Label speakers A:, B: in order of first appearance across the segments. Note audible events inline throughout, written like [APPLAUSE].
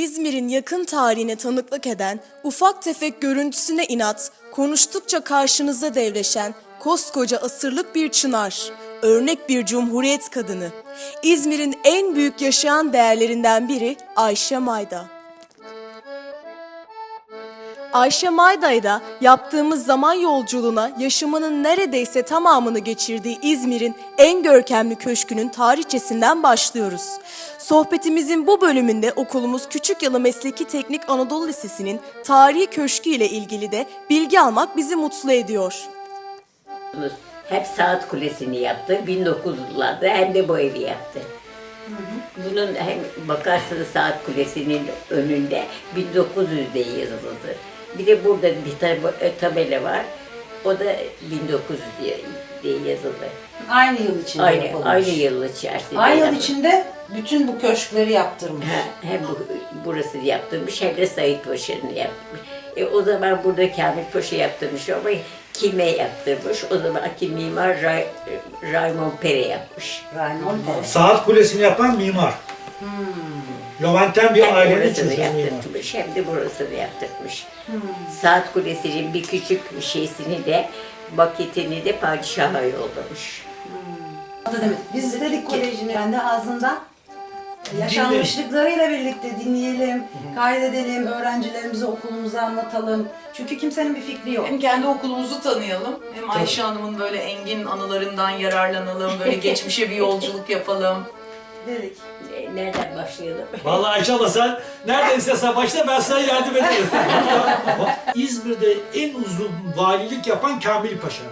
A: İzmir'in yakın tarihine tanıklık eden, ufak tefek görüntüsüne inat, konuştukça karşınıza devleşen koskoca asırlık bir çınar, örnek bir cumhuriyet kadını. İzmir'in en büyük yaşayan değerlerinden biri Ayşe Mayda. Ayşe Mayda'yla yaptığımız zaman yolculuğuna yaşamının neredeyse tamamını geçirdiği İzmir'in en görkemli köşkünün tarihçesinden başlıyoruz. Sohbetimizin bu bölümünde okulumuz Küçükyalı Mesleki Teknik Anadolu Lisesi'nin tarihi köşkü ile ilgili de bilgi almak bizi mutlu ediyor.
B: Hep saat kulesini yaptı. 1900'larda hem de bu evi yaptı. Bunun hem bakarsınız saat kulesinin önünde 1900 diye yazılıdır. Bir de burada bir tab- tabela var. O da 1900 diye, diye yazılı.
C: Aynı yıl içinde
B: Aynı,
C: yapılmış.
B: aynı yıl içerisinde.
C: Aynı yıl içinde bütün bu köşkleri yaptırmış.
B: Ha, hem bu, burası yaptırmış hem de Said Paşa'nın yaptırmış. E, o zaman burada Kamil Paşa yaptırmış ama kime yaptırmış? O zamanki mimar Ray, Raymond Pere yapmış.
C: Raymond Pere.
D: Saat kulesini yapan mimar. Levanten bir ailenin çocuğu
B: yaptırmış hem de burasını yaptırmış. Saat Kulesi'nin bir küçük bir şeysini de maketini de padişaha yollamış.
C: Adı demek. Biz dedik kolejini kendi ağzından yaşanmışlıklarıyla birlikte dinleyelim, kaydedelim, öğrencilerimize okulumuza anlatalım. Çünkü kimsenin bir fikri yok.
E: Hem kendi okulumuzu tanıyalım, hem Ayşe Hanım'ın böyle engin anılarından yararlanalım, böyle geçmişe bir yolculuk yapalım.
C: Dedik.
B: Nereden başlayalım? [LAUGHS]
D: Vallahi Ayşe abla sen nereden istersen başla ben sana yardım ederim. [LAUGHS] İzmir'de en uzun valilik yapan Kamil Paşa.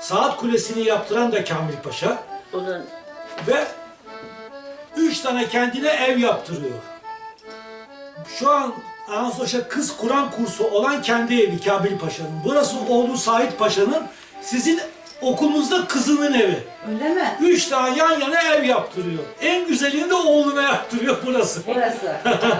D: Saat kulesini yaptıran da Kamil Paşa.
B: Onun
D: Ve üç tane kendine ev yaptırıyor. Şu an Anasosya Kız Kur'an kursu olan kendi evi Kamil Paşa'nın. Burası oğlu Sait Paşa'nın. Sizin okulunuzda kızının evi.
C: Öyle mi?
D: Üç tane yan yana ev yaptırıyor. En güzelini de oğluna yaptırıyor burası.
C: Burası. [LAUGHS]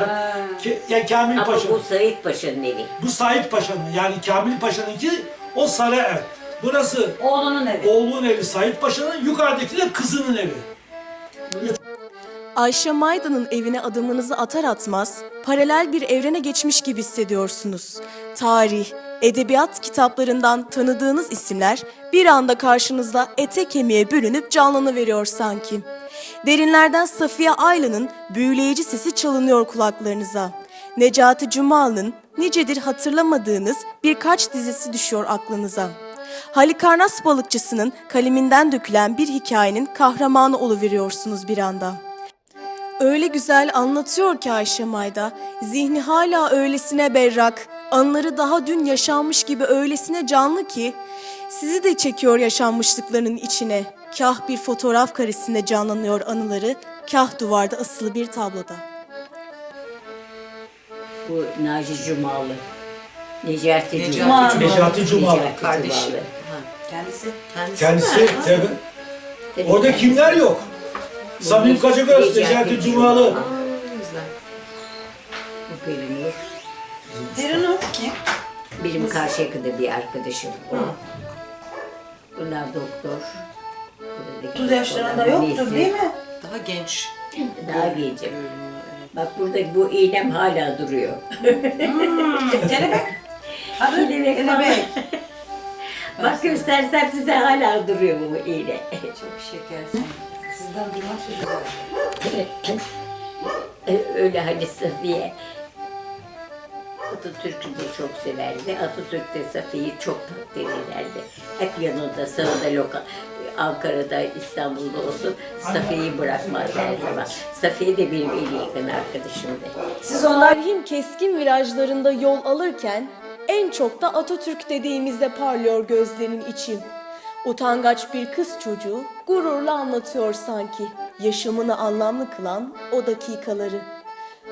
C: Ha.
D: Ke- ya Kamil
B: ama
D: Paşa.
B: bu Said Paşa'nın evi.
D: Bu Sait Paşa'nın yani Kamil Paşa'nınki o sarı ev. Burası
C: Oğlunun evi.
D: oğlunun evi Sait Paşa'nın, yukarıdaki de kızının evi.
A: Ayşe Mayda'nın evine adımınızı atar atmaz paralel bir evrene geçmiş gibi hissediyorsunuz. Tarih, edebiyat kitaplarından tanıdığınız isimler bir anda karşınızda ete kemiğe bürünüp canlanıveriyor sanki. Derinlerden Safiye Aylı'nın büyüleyici sesi çalınıyor kulaklarınıza. Necati Cumalı'nın nicedir hatırlamadığınız birkaç dizisi düşüyor aklınıza. Halikarnas balıkçısının kaleminden dökülen bir hikayenin kahramanı oluveriyorsunuz bir anda. Öyle güzel anlatıyor ki Ayşe Mayda, zihni hala öylesine berrak, anıları daha dün yaşanmış gibi öylesine canlı ki, sizi de çekiyor yaşanmışlıklarının içine. Kah bir fotoğraf karesinde canlanıyor anıları, kah duvarda asılı bir tabloda.
B: Bu Naci Cumalı. Necati
E: Necati
B: Cumalı.
D: Necati Cumalı.
B: Necati
E: Kardeşi.
B: Cumalı.
C: Kendisi.
D: Kendisi tabii.
B: Tabii
D: Orada
B: kendisi.
D: kimler yok? Samim Kacagöz, Necati Cumalı.
B: Bu Pelinur.
C: Perinur kim?
B: Benim Karşıyaka'da bir arkadaşım. O. Bunlar doktor. Buradaki
C: 30 yaşlarında yoktur değil mi?
E: Daha genç.
B: Daha gencim. Bak burada bu iğnem hala duruyor.
C: Hmm, [LAUGHS] kelebek. Adı
B: Kelebek.
C: kelebek. [LAUGHS]
B: Bak göstersem size hala duruyor bu iğne. [LAUGHS]
C: Çok şekersin. Sizden duymak şeker.
B: Öyle hani Safiye. Atatürk'ü de çok severdi. Atatürk de Safiye'yi çok takdir ederdi. Hep yanında, sağında lokal. Ankara'da, İstanbul'da olsun Safiye'yi bırakmaz her zaman. Safiye de benim en yakın arkadaşımdı.
C: Siz onlar
A: Tarihin keskin virajlarında yol alırken en çok da Atatürk dediğimizde parlıyor gözlerinin içi. Utangaç bir kız çocuğu gururla anlatıyor sanki yaşamını anlamlı kılan o dakikaları.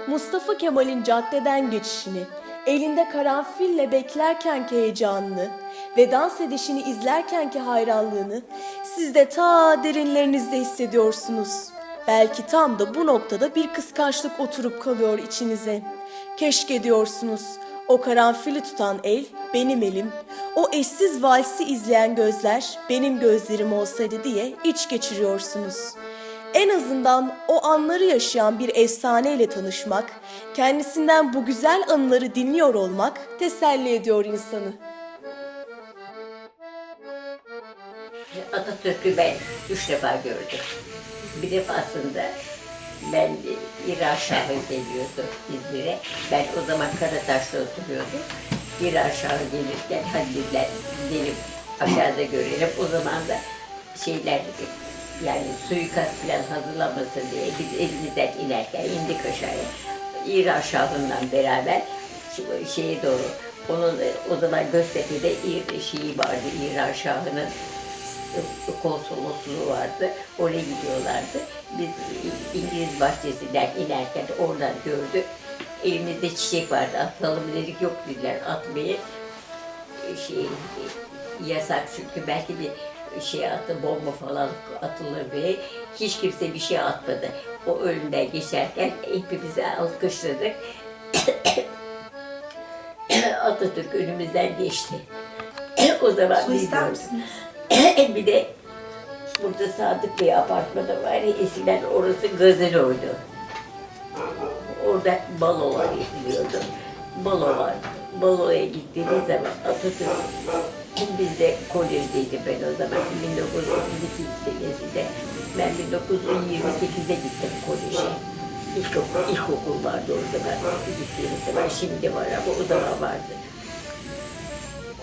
A: Mustafa Kemal'in caddeden geçişini, elinde karanfille beklerkenki heyecanını ve dans edişini izlerkenki hayranlığını siz de ta derinlerinizde hissediyorsunuz. Belki tam da bu noktada bir kıskançlık oturup kalıyor içinize. Keşke diyorsunuz. O karanfili tutan el benim elim. O eşsiz valsi izleyen gözler benim gözlerim olsaydı diye iç geçiriyorsunuz. En azından o anları yaşayan bir efsaneyle tanışmak, kendisinden bu güzel anıları dinliyor olmak teselli ediyor insanı.
B: Atatürk'ü ben üç defa gördüm. Bir defasında ben İran Şahı geliyordu İzmir'e. Ben o zaman Karataş'ta oturuyordum. İran Şahı gelirken hadi gidelim aşağıda görelim. O zaman da şeyler yani suikast falan hazırlamasın diye biz elimizden inerken indik aşağıya. İran Şahı'ndan beraber şeye doğru onun e, o zaman Göztepe'de şeyi vardı İran Şahı'nın konsolosluğu vardı. Oraya gidiyorlardı. Biz İngiliz bahçesinden inerken oradan gördük. Elimizde çiçek vardı. Atalım dedik. Yok dediler. Atmayın. Şey, yasak çünkü belki bir şey attı, bomba falan atılır diye. Hiç kimse bir şey atmadı. O önünden geçerken hepimizi alkışladık. [COUGHS] Atatürk önümüzden geçti. [COUGHS] o zaman
C: Su ister misiniz? [COUGHS]
B: bir de burada Sadık Bey apartmanı var ya eskiden orası gazinoydu. Orada balolar yapılıyordu. Balo var. Baloya gittiğimiz zaman Atatürk biz de kolejdeydim ben o zaman 1932 senesinde. Ben 1928'de gittim koleje. İlkokul, ilkokul vardı o zaman. Gittiğimiz zaman şimdi var ama o zaman vardı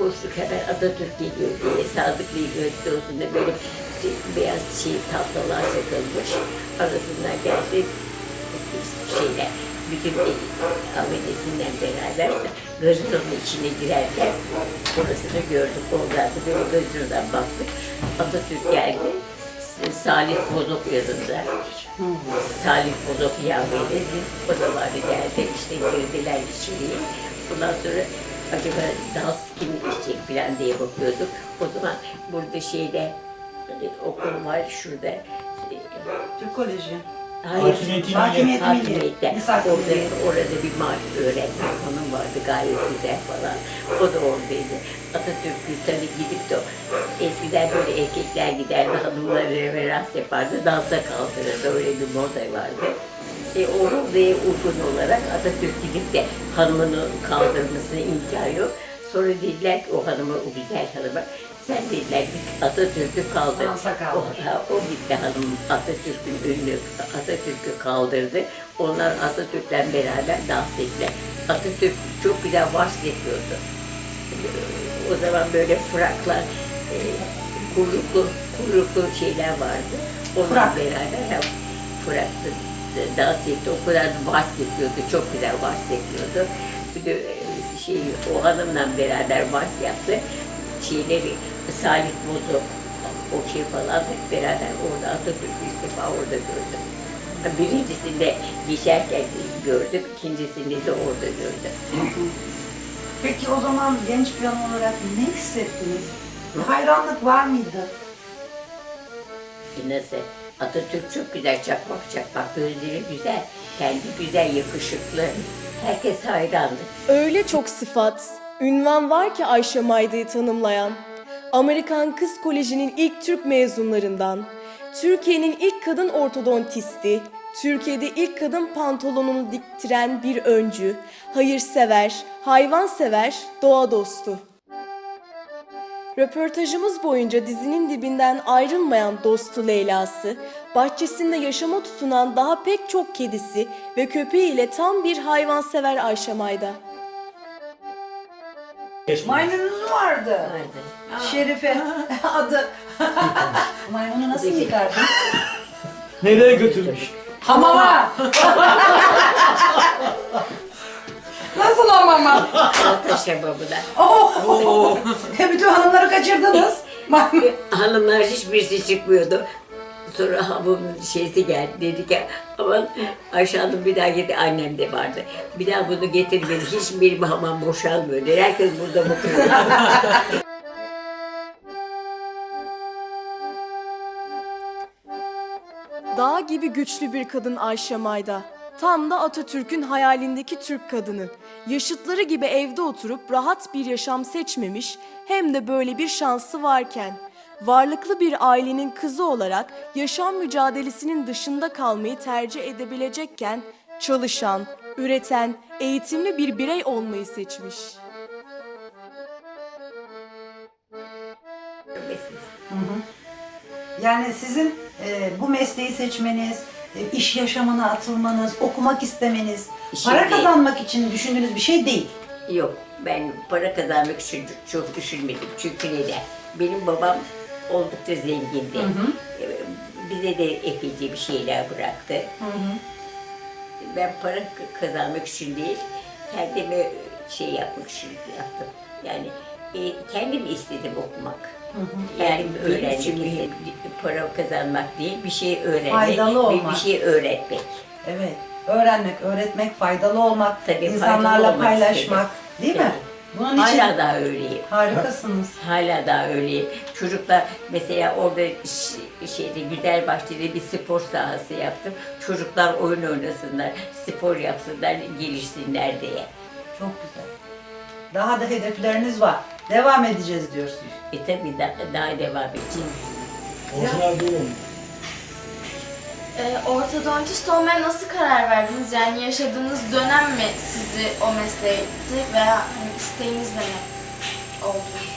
B: koştuk hemen Atatürk geliyor diye Sadık Bey gösterosunda böyle şey, beyaz şey tablolar çakılmış. Arasından geldi şeyler bütün amelesinden beraber gazinonun içine girerken orasını gördük. Oradan da böyle gazinodan baktık. Atatürk geldi. Salih Bozok yanında. Salih Bozok yavruyla o zaman geldi. İşte girdiler içeriye. Ondan sonra acaba dans kim içecek falan diye bakıyorduk. O zaman burada şeyde hani okul var şurada.
C: Türk Koleji.
B: Hayır.
D: Hakimiyeti
C: Milli.
B: Hakimiyette. Orada, orada bir öğretmen hanım vardı gayet güzel falan. O da oradaydı. Atatürk'ü tabii gidip de eskiden böyle erkekler giderdi hanımlar reverans yapardı. Dansa kaldırırdı. Öyle bir moda vardı. E, o modaya uygun olarak Atatürk gidip de hanımını kaldırmasına imkan yok. Sonra dediler ki o hanıma, o güzel hanıma, sen git Atatürk'ü kaldır. O, o gitti hanım Atatürk'ün önünü, Atatürk'ü kaldırdı. Onlar Atatürk'le beraber dans ettiler. Atatürk çok güzel vals yapıyordu. O zaman böyle fraklar, e, kuyruklu, kuyruklu şeyler vardı. Onunla
C: Frak.
B: beraber hem fraktı, dans etti. O kadar da vals yapıyordu. Çok güzel vals yapıyordu. Bir de e, şey, o hanımla beraber vals yaptı. Şeyleri, Salih Bozo, o şey falan hep beraber orada Atatürk'ü ilk defa orada gördüm. Birincisinde geçerken gördüm, ikincisinde de orada gördüm. [CLEARS THROAT]
C: Peki o zaman genç bir hanım olarak ne hissettiniz? Hayranlık var mıydı?
B: E Nasıl? Atatürk çok güzel çakmak çakmak, gözleri güzel, kendi güzel, yakışıklı. Herkes hayrandı.
A: Öyle çok sıfat, ünvan var ki Ayşe Mayda'yı tanımlayan. Amerikan Kız Koleji'nin ilk Türk mezunlarından, Türkiye'nin ilk kadın ortodontisti, Türkiye'de ilk kadın pantolonunu diktiren bir öncü, hayırsever, hayvansever, doğa dostu. Röportajımız boyunca dizinin dibinden ayrılmayan dostu Leyla'sı, bahçesinde yaşama tutunan daha pek çok kedisi ve köpeğiyle tam bir hayvansever Ayşe Mayda.
C: Maymununuz mu vardı?
B: Vardı.
C: Şerife [LAUGHS] adı. [LAUGHS] Maymunu nasıl yıkardın?
D: Nereye götürmüş?
C: Hamama. [LAUGHS] nasıl hamama?
B: Salataşa babına.
C: Oh! Bütün hanımları kaçırdınız. Maymun.
B: Hanımlar hiçbirisi çıkmıyordu. Sonra hamamın şeysi geldi. Dedi ki aman Ayşe bir daha getir. Annem de vardı. Bir daha bunu getirmedi. Hiç benim hamam boşalmıyor. dedi. Herkes burada bakıyor. [LAUGHS]
A: Dağ gibi güçlü bir kadın Ayşe Mayda. Tam da Atatürk'ün hayalindeki Türk kadını. Yaşıtları gibi evde oturup rahat bir yaşam seçmemiş hem de böyle bir şansı varken. Varlıklı bir ailenin kızı olarak yaşam mücadelesinin dışında kalmayı tercih edebilecekken çalışan, üreten, eğitimli bir birey olmayı seçmiş.
C: Yani sizin e, bu mesleği seçmeniz, e, iş yaşamına atılmanız, okumak istemeniz,
B: İşin
C: para
B: değil.
C: kazanmak için düşündüğünüz bir şey değil.
B: Yok, ben para kazanmak için çok düşünmedim. Çünkü neden? Benim babam oldukça zengindi. Ee, Bize de epeyce bir şeyler bıraktı. Ben para kazanmak için değil, kendime şey yapmak için yaptım. Yani e, kendim istedim okumak. Yani öğrenmek. Para kazanmak değil, bir şey öğrenmek
C: Faydalı
B: ve
C: olmak.
B: bir şey öğretmek.
C: Evet. Öğrenmek, öğretmek, faydalı olmak,
B: Tabii,
C: insanlarla
B: faydalı olmak
C: paylaşmak,
B: istedim.
C: değil mi?
B: Tabii.
C: Bunun için
B: Hala daha öyleyim.
C: harikasınız.
B: Hala daha öyleyim. Çocuklar mesela orada ş- şeyde güzel bahçede bir spor sahası yaptım. Çocuklar oyun oynasınlar, spor yapsınlar, gelişsinler diye.
C: Çok güzel. Daha da hedefleriniz var. Devam edeceğiz diyorsunuz.
B: E tabii da, daha devam edeceğim.
D: Orijinal doğum.
F: Ee, ortodontist olmaya nasıl karar verdiniz? Yani yaşadığınız dönem mi sizi o mesleğe itti veya hani isteğinizle mi oldunuz?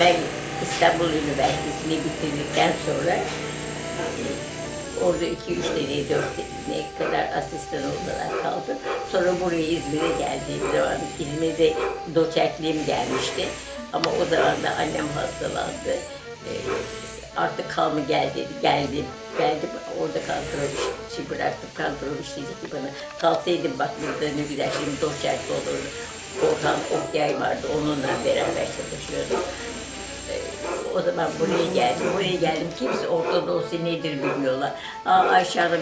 B: Ben İstanbul Üniversitesi'ni bitirdikten sonra e, orada 2-3 sene, 4 sene kadar asistan olarak kaldım. Sonra buraya İzmir'e geldiğim zaman İzmir'de doçentliğim gelmişti. Ama o zaman da annem hastalandı. E, artık kalma gel dedi. Geldim. Geldim. Orada kontrol işi bıraktım. İşi dedi ki bana kalsaydım bak burada ne güzel şimdi doçent olurdu. Orhan Okyay vardı. Onunla beraber çalışıyordum. Ee, O zaman buraya geldim. Buraya geldim. Kimse Ortodoksi nedir bilmiyorlar. Aa Hanım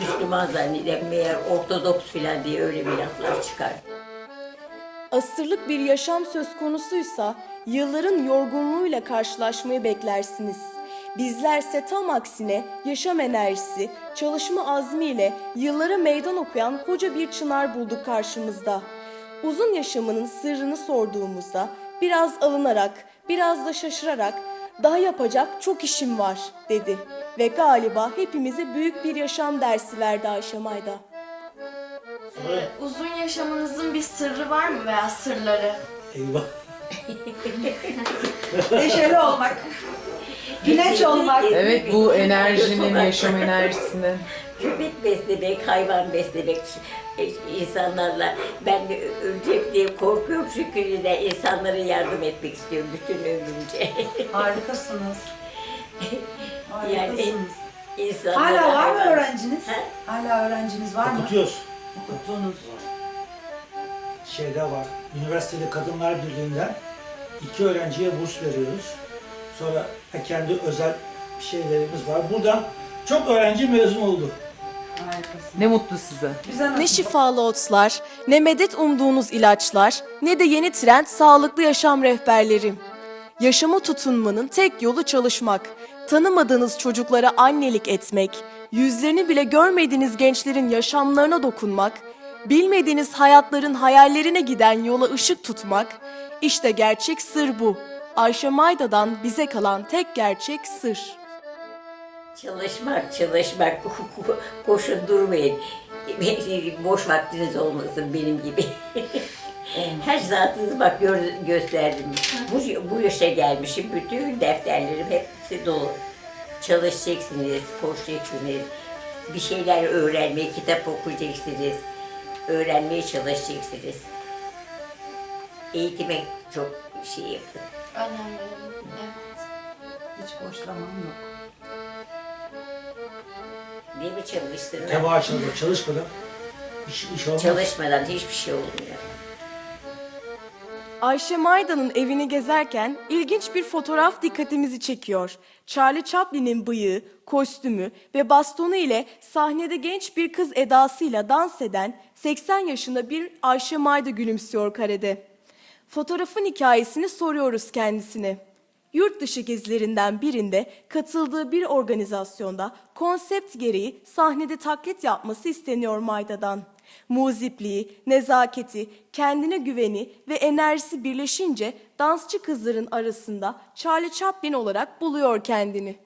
B: Müslüman zannediyorum. Meğer Ortodoks falan diye öyle bir laflar çıkar.
A: Asırlık bir yaşam söz konusuysa yılların yorgunluğuyla karşılaşmayı beklersiniz. Bizlerse tam aksine yaşam enerjisi, çalışma azmiyle yıllara meydan okuyan koca bir çınar bulduk karşımızda. Uzun yaşamının sırrını sorduğumuzda biraz alınarak, biraz da şaşırarak daha yapacak çok işim var dedi. Ve galiba hepimize büyük bir yaşam dersi verdi Ayşe Mayda.
F: Uzun yaşamınızın bir sırrı var mı veya sırları?
D: Eyvah. [LAUGHS]
C: Neşeli olmak, güneş olmak.
E: Evet bu enerjinin, yaşam enerjisinin.
B: Köpek beslemek, hayvan beslemek, insanlarla ben de öleceğim diye korkuyorum çünkü yine insanlara yardım etmek istiyorum bütün ömrümce.
C: Harikasınız. Harikasınız.
B: İnsanlara
C: Hala var mı öğrenciniz?
B: He?
C: Hala öğrenciniz var mı?
D: Okutuyoruz.
C: Okuttuğunuz.
D: Şeyde var. Üniversiteli Kadınlar Birliği'nden iki öğrenciye burs veriyoruz. Sonra kendi özel şeylerimiz var. Buradan çok öğrenci mezun oldu.
E: Ne mutlu size.
A: Ne şifalı otlar, ne medet umduğunuz ilaçlar, ne de yeni trend sağlıklı yaşam rehberleri. Yaşama tutunmanın tek yolu çalışmak. Tanımadığınız çocuklara annelik etmek, yüzlerini bile görmediğiniz gençlerin yaşamlarına dokunmak, bilmediğiniz hayatların hayallerine giden yola ışık tutmak, işte gerçek sır bu. Ayşe Mayda'dan bize kalan tek gerçek sır.
B: Çalışmak, çalışmak, koşun durmayın. [LAUGHS] Boş vaktiniz olmasın benim gibi. Her saatinizi bak gör- gösterdim. Bu, bu yaşa gelmişim, bütün defterlerim hepsi dolu. Çalışacaksınız, koşacaksınız, bir şeyler öğrenmeye, kitap okuyacaksınız, öğrenmeye çalışacaksınız. Eğitime çok şey yapın.
F: Önem verelim. Evet.
C: Hiç boş zaman yok.
B: Değil mi çalıştırmak?
D: Teba açıldı. Çalışmadan iş, iş olmaz.
B: Çalışmadan hiçbir şey olmuyor.
A: Ayşe Mayda'nın evini gezerken ilginç bir fotoğraf dikkatimizi çekiyor. Charlie Chaplin'in bıyığı, kostümü ve bastonu ile sahnede genç bir kız edasıyla dans eden 80 yaşında bir Ayşe Mayda gülümsüyor karede. Fotoğrafın hikayesini soruyoruz kendisine. Yurt dışı gezilerinden birinde katıldığı bir organizasyonda konsept gereği sahnede taklit yapması isteniyor Mayda'dan. Muzipliği, nezaketi, kendine güveni ve enerjisi birleşince dansçı kızların arasında Charlie Chaplin olarak buluyor kendini.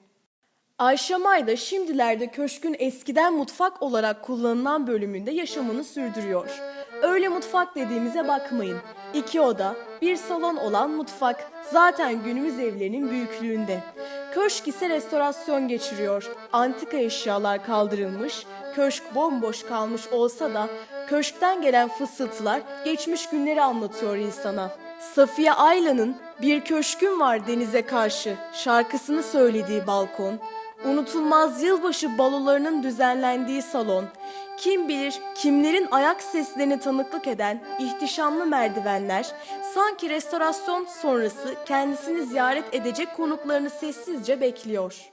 A: Ayşe May da şimdilerde köşkün eskiden mutfak olarak kullanılan bölümünde yaşamını sürdürüyor. Öyle mutfak dediğimize bakmayın. İki oda, bir salon olan mutfak zaten günümüz evlerinin büyüklüğünde. Köşk ise restorasyon geçiriyor. Antika eşyalar kaldırılmış, köşk bomboş kalmış olsa da köşkten gelen fısıltılar geçmiş günleri anlatıyor insana. Safiye Ayla'nın Bir Köşküm Var Denize Karşı şarkısını söylediği balkon, unutulmaz yılbaşı balolarının düzenlendiği salon, kim bilir kimlerin ayak seslerine tanıklık eden ihtişamlı merdivenler, sanki restorasyon sonrası kendisini ziyaret edecek konuklarını sessizce bekliyor.